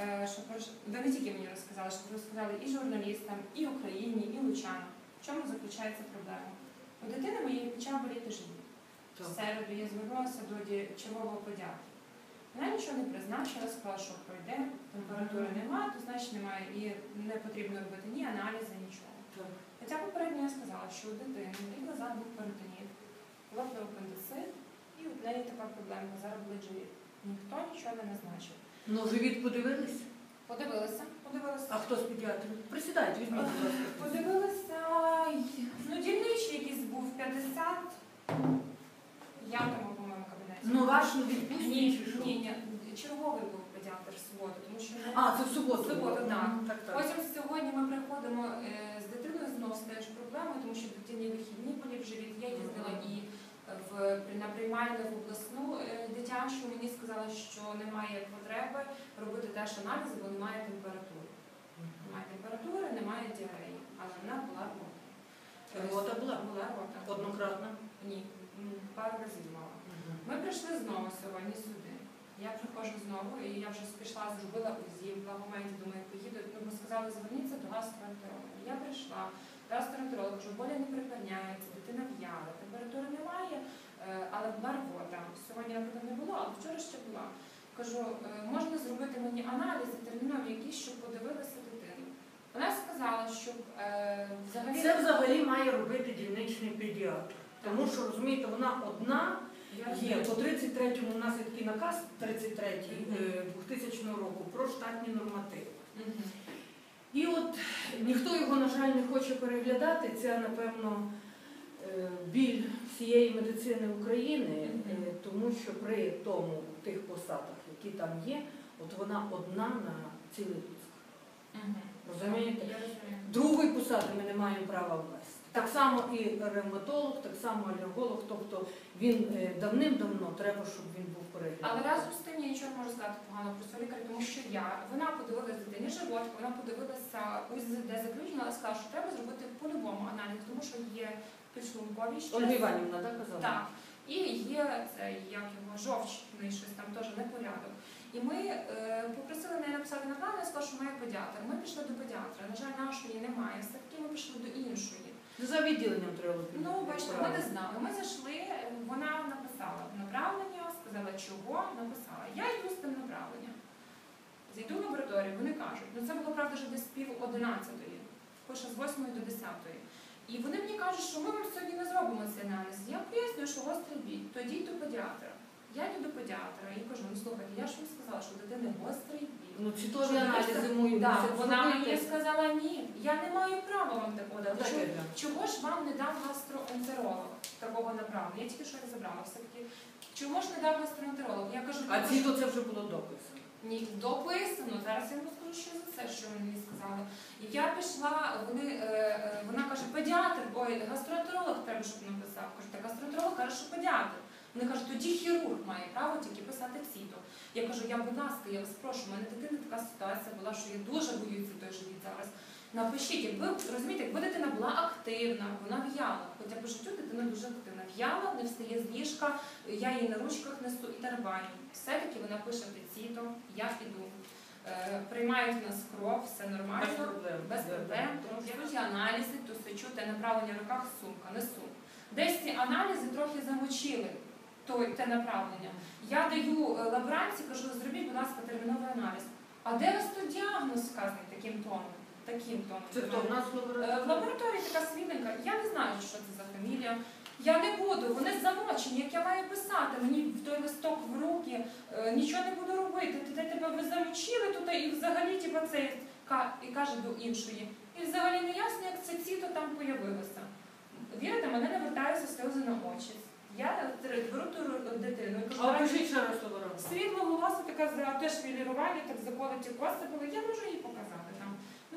е, що прош- ви не тільки мені розказали, що розказали і журналістам, і Україні, і лучанам. В чому заключається проблема? У дитини моєї почав боліти живіт. В середу я звернулася до ді- чергового педіатра. Вона нічого не призначила, сказала, що пройде, температури немає, то значить немає і не потрібно робити ні аналізи, нічого. Так. Хоча попередньо я сказала, що у дитини рік назад був перитонит, лопнув апендицит, і у неї така проблема, зараз болить живіт. Ніхто нічого не назначив. Ну, живіт подивились? Подивилися, подивилися. А хто з педіатрів? Присідайте, візьміть, будь ласка. Подивилися, ну дільничий якийсь був 50. Я тому, по-моєму, кабінеті. Ну, ваш не відпустці ні, чи що? ні, ні, черговий був педіатр в суботу, тому що А, це в суботу. В суботу, так. Мгм, так, так. Потім сьогодні ми приходимо е, з дитиною знову стаєш проблеми, тому що дитині вихідні болів живіт. Я їздила і в на приймальну в обласну е, дитячу. Мені сказали, що немає потреби робити теж аналізи, бо немає температури. Немає температури, немає діареї, але вона була рота. Рвота була? Була рота. Однократно. Ні, пару разів мала. Ми прийшли знову сьогодні сюди. Я приходжу знову, і я вже пішла, зробила УЗІ, в моменті думаю, поїду. Ну, бо сказали, зверніться до гастроентеролога. Я прийшла, гастроентеролог, що боля не припиняється, дитина в'яла, температури немає, е, але була рвота. Сьогодні, наприклад, не було, але вчора ще була. Кажу, «Е, можна зробити мені аналізи термінові якісь, щоб подивилася дитину. Вона сказала, щоб е, взагалі Це взагалі має робити дільничний педіатр. Тому що, розумієте, вона одна є. По 33-му у нас є такий наказ 33 е, 2000 року про штатні нормативи. І от ніхто його, на жаль, не хоче переглядати. Це, напевно, е, біль всієї медицини України, е, тому що при тому тих посадах, які там є, от вона одна на цілий Луцьк. Розумієте? Другої посади ми не маємо права ввести. Так само і ревматолог, так само алерголог, тобто він е, давним-давно треба, щоб він був Але разом з тим я нічого не можу сказати погано про свого лікаря, тому що я вона подивилася дитині живот, вона подивилася УЗД заключення, але сказала, що треба зробити по-любому аналіз, тому що є підшлункові ще. Ольга Іванівна, так казала? Так. І є це як його жовчний щось там теж непорядок. І ми е, попросили неї написати на план, я сказала, що має педіатр. Ми пішли до педіатра. На жаль, нашої немає. Все-таки ми пішли до іншої. За відділенням треба було. Ну, бачите, ми не знали. Ми зайшли, вона написала направлення, сказала, чого написала. Я йду з тим направленням. Зайду в лабораторію, вони кажуть, ну це було правда вже десь пів одинадцятої, пише з восьмої до десятої. І вони мені кажуть, що ми вам сьогодні не зробимо цей аналіз. Я пояснюю, що гострий біль, тоді йду до педіатра. Я йду до педіатра і кажу, ну слухайте, я ж вам сказала, що дитини гострий біль. Ну, ці теж аналізи мої Да, вона мені сказала, ні, я не маю права вам такого дати. Да. Чого ж вам не дав гастроентеролог такого направлення? Я тільки що їх забрала все-таки. Чому ж не дав гастроентеролог? Я кажу, А «Тому ці то це вже було дописано. Ні, дописано. Зараз я вам розкажу, що за це, що мені сказали. Я пішла, вони, е, е, вона каже, педіатр, ой, гастроентеролог треба, щоб написав. Кажу, так гастроентеролог каже, що педіатр. Вони кажуть, тоді хірург має право тільки писати ЦІТО. Я кажу, я, будь ласка, я вас прошу, у мене дитина така ситуація була, що я дуже боюся той живіт зараз. Напишіть, якби розумієте, якби дитина була активна, вона в'яла. Хоча по життю дитина дуже активна. В'яла, не встає з ліжка, я її на ручках несу і тарабаню. Все-таки вона пише ціто, я піду. Е, приймають у нас кров, все нормально. Без проблем. Без проблем. Беруть аналізи, то сечу, те направлення в руках сумка, несу. Десь ці аналізи трохи замочили той, те направлення. Я даю е, лаборанці, кажу, зробіть, будь ласка, терміновий аналіз. А де у вас тут діагноз сказаний таким тоном? Таким тоном. Це в нас Е, В лабораторії така свіденька, я не знаю, що це за фамілія. Я не буду, вони замочені, як я маю писати, мені в той листок в руки, е, нічого не буду робити. Ти, тебе ви замочили тут і взагалі типу, це ка- і каже до іншої. І взагалі не ясно, як це ціто там появилося. Вірите, мене не вертаються сльози на очі. Я тр- беру ту ру- дитину і кажу, А «Давай покажіть ще раз лабораторію. Світло волосся така за теж філірування, так заколоті коси були. Я можу їй показати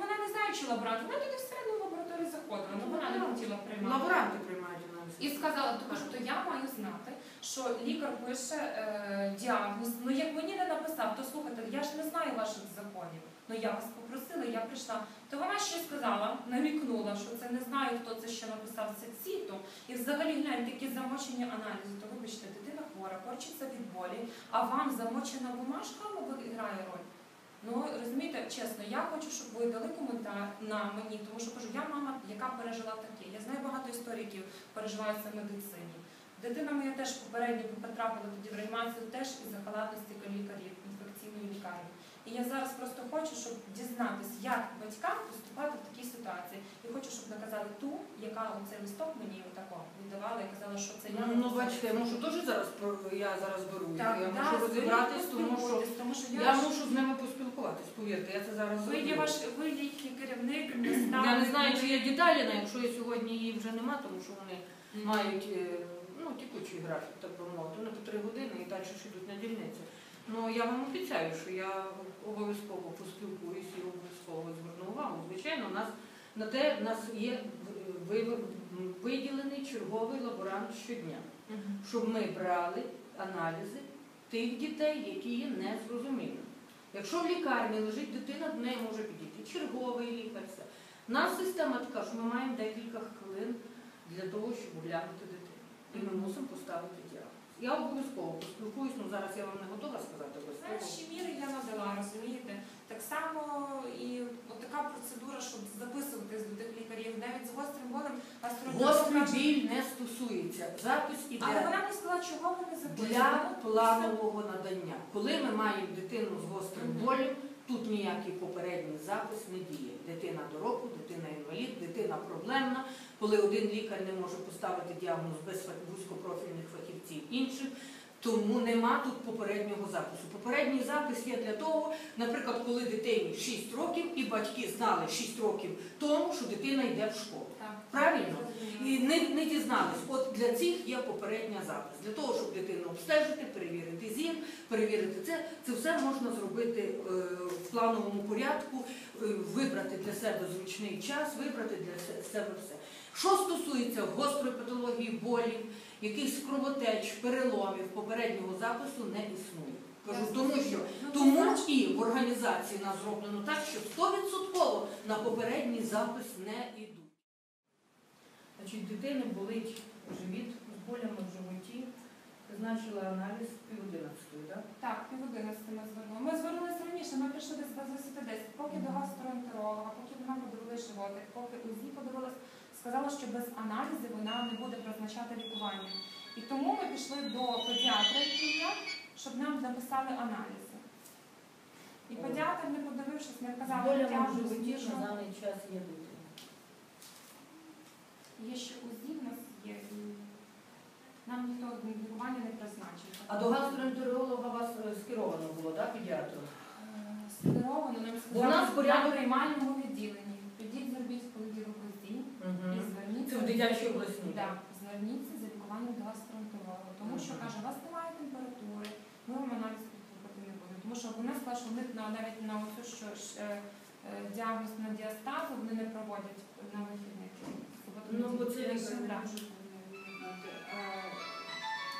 вона не знає, чи лаборант. Вона туди все одно в лабораторію заходила, ну вона не хотіла приймати. Лаборанти приймають аналізи. І сказала, тому що то я маю знати, що лікар пише е, діагноз. Ну як мені не написав, то слухайте, я ж не знаю ваших законів. Ну я вас попросила, я прийшла. То вона ще сказала, намікнула, що це не знаю, хто це ще написав це ціто. І взагалі глянь, такі замочені аналізи, то вибачте, дитина хвора, корчиться від болі, а вам замочена бумажка грає роль. Ну розумієте, чесно, я хочу, щоб ви дали коментар на мені, тому що кажу, я мама, яка пережила таке. Я знаю багато історій, які переживаються в медицині. Дитина моя теж попередньо потрапила тоді в реанімацію теж із-за халатності лікарів, інфекційної лікарні. І я зараз просто хочу, щоб дізнатися, як батькам поступати в такій ситуації. І хочу, щоб наказали ту, яка оцей листок мені отако віддавала і казала, що це я. Ну, бачите, я можу теж зараз я зараз беру. Так, я да, можу розібратись, ви тому що тому що я, я мушу з ними поспілкуватись. Повірте, я це зараз ви є зроблю. ваш ви є їхній керівник, наставник. Я не знаю, чи є але якщо я сьогодні її вже нема, тому що вони мають е, ну, тікучий графік, так би мовити. Вони по три години і далі ж йдуть на дільницю. Ну я вам обіцяю, що я обов'язково поспілкуюсь і обов'язково зверну увагу. Звичайно, у нас на те у нас є ви- виділений черговий лаборант щодня, Мгм. щоб ми брали аналізи тих дітей, які є незрозумілими. Якщо в лікарні лежить дитина, до неї може підійти черговий лікар. У нас система така, що ми маємо декілька хвилин для того, щоб оглянути дитину. І ми мусимо поставити діагноз. Я обов'язково поспілкуюсь, ну зараз я вам не готова сказати обов'язково. Перші міри я надала, розумієте? Так само і от така процедура, щоб записуватись до тих лікарів, навіть з гострим болем, гастроентеролог Гострий біль не стосується. Запис Але вона мені сказала, чого ви не. Для планового надання. Коли ми маємо дитину з гострим болем, тут ніякий попередній запис не діє. Дитина до року, дитина інвалід, дитина проблемна. Коли один лікар не може поставити діагноз без вузькопрофільних фахівців інших, тому нема тут попереднього запису. Попередній запис є для того, наприклад, коли дитині 6 років і батьки знали 6 років тому, що дитина йде в школу. Так. Правильно? І не, не дізнались. От для цих є попередня запис. Для того, щоб дитину обстежити, перевірити зір, перевірити це, це все можна зробити е, в плановому порядку, е, вибрати для себе зручний час, вибрати для себе все. Що стосується гострої патології, болів, якихось кровотеч, переломів, попереднього запису не існує. Кажу, тому що Ну, тому і в організації нас зроблено так, що 100% на попередній запис не йдуть. Значить, дитини болить живіт з болями в животі. Призначила аналіз пів одинадцятої, так? Так, пів одинадцяти ми звернули. Ми звернулися раніше, ми прийшли десь без 10 Поки до гастроентеролога, поки вона подивилась животик, поки УЗІ подивилась, сказала, що без аналізів вона не буде призначати лікування. І тому ми пішли до педіатра, є, щоб нам написали аналізи. І педіатр, не подивившись, не вказав болями в животі на даний час є дитина. Є ще УЗІ в нас є, нам ніхто лікування не призначив. А до гастроентеролога вас е, скеровано було, так, педіатром? Скеровано нам Бо в нас сказали, порядок- приймальному відділенні. Підіть зробіть в понеділок УЗІ і зверніться. Це в дитячій. Так, зверніться за лікуванням до гастроентеролога. Тому що каже, у вас немає температури, ми вам аналіз підробити не будемо. Тому що вона сказала, що вони навіть на оцю що ж, е, е, діагноз на діастазу вони не проводять на вихідних. Ну, бо це. Так.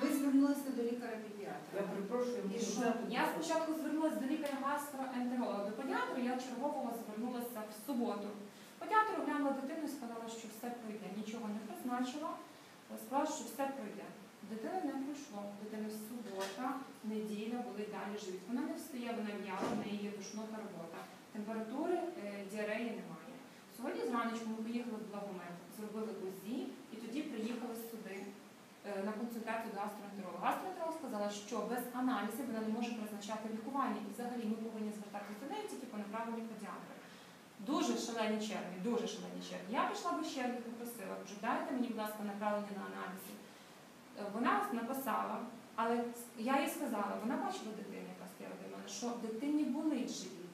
Ви звернулися до лікаря-педіатра. Я перепрошую, І що? Я спочатку звернулася до лікаря гастроентеролога, до педіатра, я чергового звернулася в суботу. Педіатр оглянула дитину і сказала, що все пройде. Нічого не призначила, сказала, що все пройде. Дитина не пройшло. Дитина субота, неділя були далі живіт. Вона не встає, вона в'яла, в неї є душнота робота. Температури, е, діареї немає. Сьогодні зраночку ми поїхали в Благомет, зробили УЗІ і тоді приїхали сюди е, на консультацію до гастроентеролога. Гастроентеролог сказала, що без аналізів вона не може призначати лікування. І взагалі ми повинні звертатися до неї тільки по направленню педіатра. Дуже шалені черги, дуже шалені черги. Я пішла без черги, попросила, кажу, дайте мені, будь ласка, направлення на аналізи. Е, Вона написала, але я їй сказала, вона бачила дитину, яка стояла до мене, що дитині болить живіт.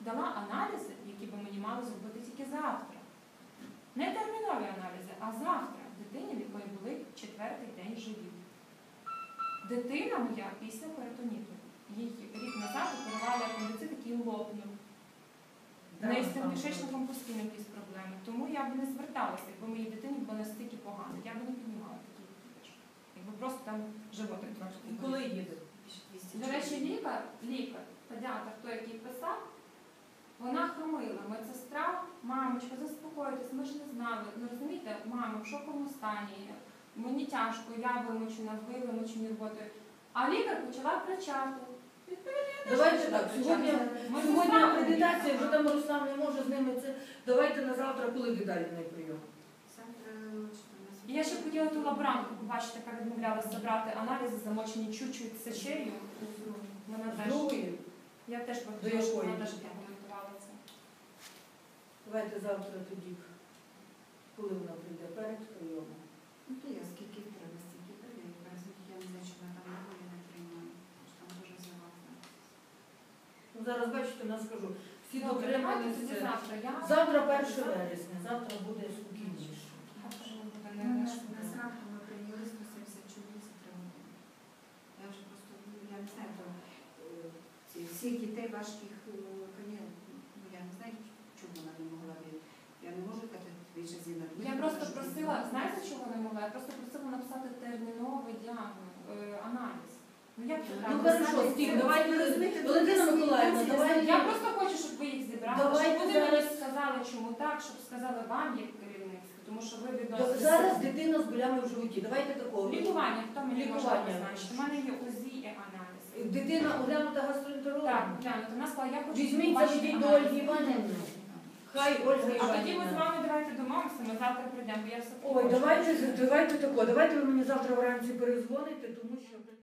Дала аналізи, які би мені мали зробити тільки завтра. Не термінові аналізи, а завтра. Дитині, в якої болить четвертий день живіт. Дитина моя після перитоніту. Їй рік назад оперували апендицит, який лопнув. В неї з Так, кишечником постійно якісь проблеми. Тому я б не зверталася, якби моїй дитині було настільки погано. Я б не піднімала такі речі. Якби просто там животик трошки. І коли їде? До речі, лікар, лікар, педіатр, той, який писав, вона хромила. Медсестра, мамочка, заспокойтесь, ми ж не знали. Ну розумієте, мама в шоковому стані. Мені тяжко, я вимучена, ви вимучені роботою. А лікар почала кричати. Відповідно, я теж Давайте почала так, кричати. сьогодні- Ми консультації, вже там Руслан не може з ними це. Давайте на завтра, коли на прийом. Що? І Я ще хотіла ту лаборантку побачити, яка відмовлялася забрати аналізи, замочені чуть-чуть сечею. Вона теж. Другої. Я теж щоб якої? вона теж прокоментувала це. Давайте завтра тоді. Коли вона прийде перед прийомом. Ну то я скільки треба, стільки прийде. Я не знаю, чи вона там не приймає. Тож там дуже завадно. Ну, зараз бачите, нас скажу. Всі дотрималися. завтра. Я Завтра 1 вересня, завтра буде спокійніше. Завтра вже буде не- на, не- ми прийняли 170 чоловік за три години. Я вже просто, я не знаю, то е, всіх дітей важких, е, ну я не знаю, чому вона не могла від. Я не можу казати більше з. Я просто просила, знаєте, чого не могла? Я просто просила написати терміновий діагноз, е, аналіз. Ну це? Ну хорошо, знаєте, Стів, це- давайте розумієте, Валентина Миколаївна, давайте. Я просто хочу, щоб ви їх зібрали, Давайте щоб вони мені зараз- сказали, чому так, щоб сказали вам як керівництву, тому що ви відноситеся. Зараз дитина з болями в животі. Давайте такого. Лікування, хто мені може Лікування. назначити? У мене є УЗІ і аналіз. Дитина оглянута гастроентерологом. Так, гляньте, вона сказала, я хочу Візьміть, побачити заведіть до аналіз. Ольги Іванівни. Хай Ольга А тоді ми з Іванівна. вами давайте домовимося, ми завтра прийдемо, бо я все Ой, давайте, давайте тако, давайте ви мені завтра вранці перезвоните, тому що...